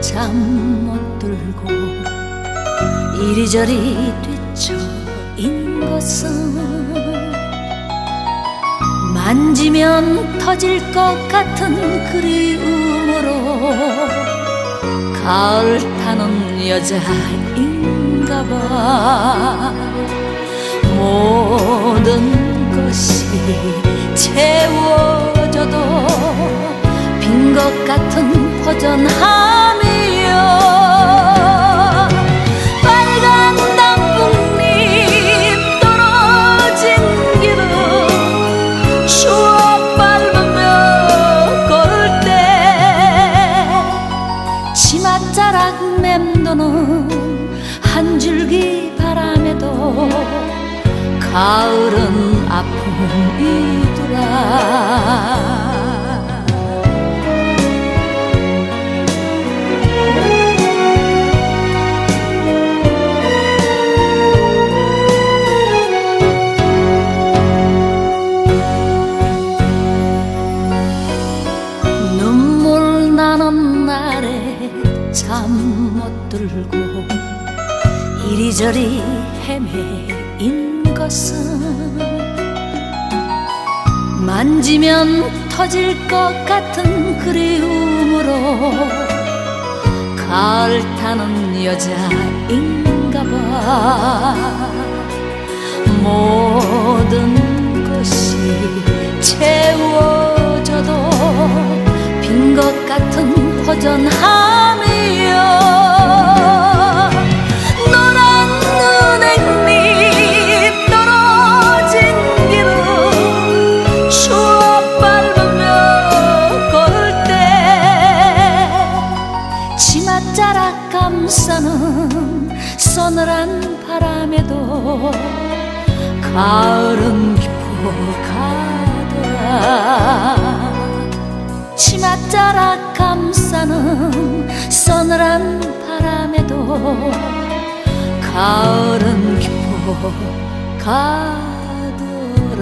잠 못 들고 이리저리 뒤쳐 있는 것은 만지면 터질 것 같은 그리움으로 가을 타는 여자인가 봐. 모든 것이 채워져도 빈 것 같은 허전함이여 빨간 단풍잎 떨어진 길은 추억 밟으며 걸을 때 치맛자락 맴도는 한 줄기 바람에도 가을은 아픔이 잠못 들고 이리저리 헤매인 것은 만지면 터질 것 같은 그리움으로 가을 타는 여자인가 봐. 모든 것이 채워져도 빈 것 같은 허전함이여. 노란 눈액잎 떨어진 길은 추억 밟으며 걸을 때 치맛자락 감싸는 서늘한 바람에도 가을은 깊어 가더라 치맛자락 감싸는 서늘한 바람에도 가을은 깊어 가더라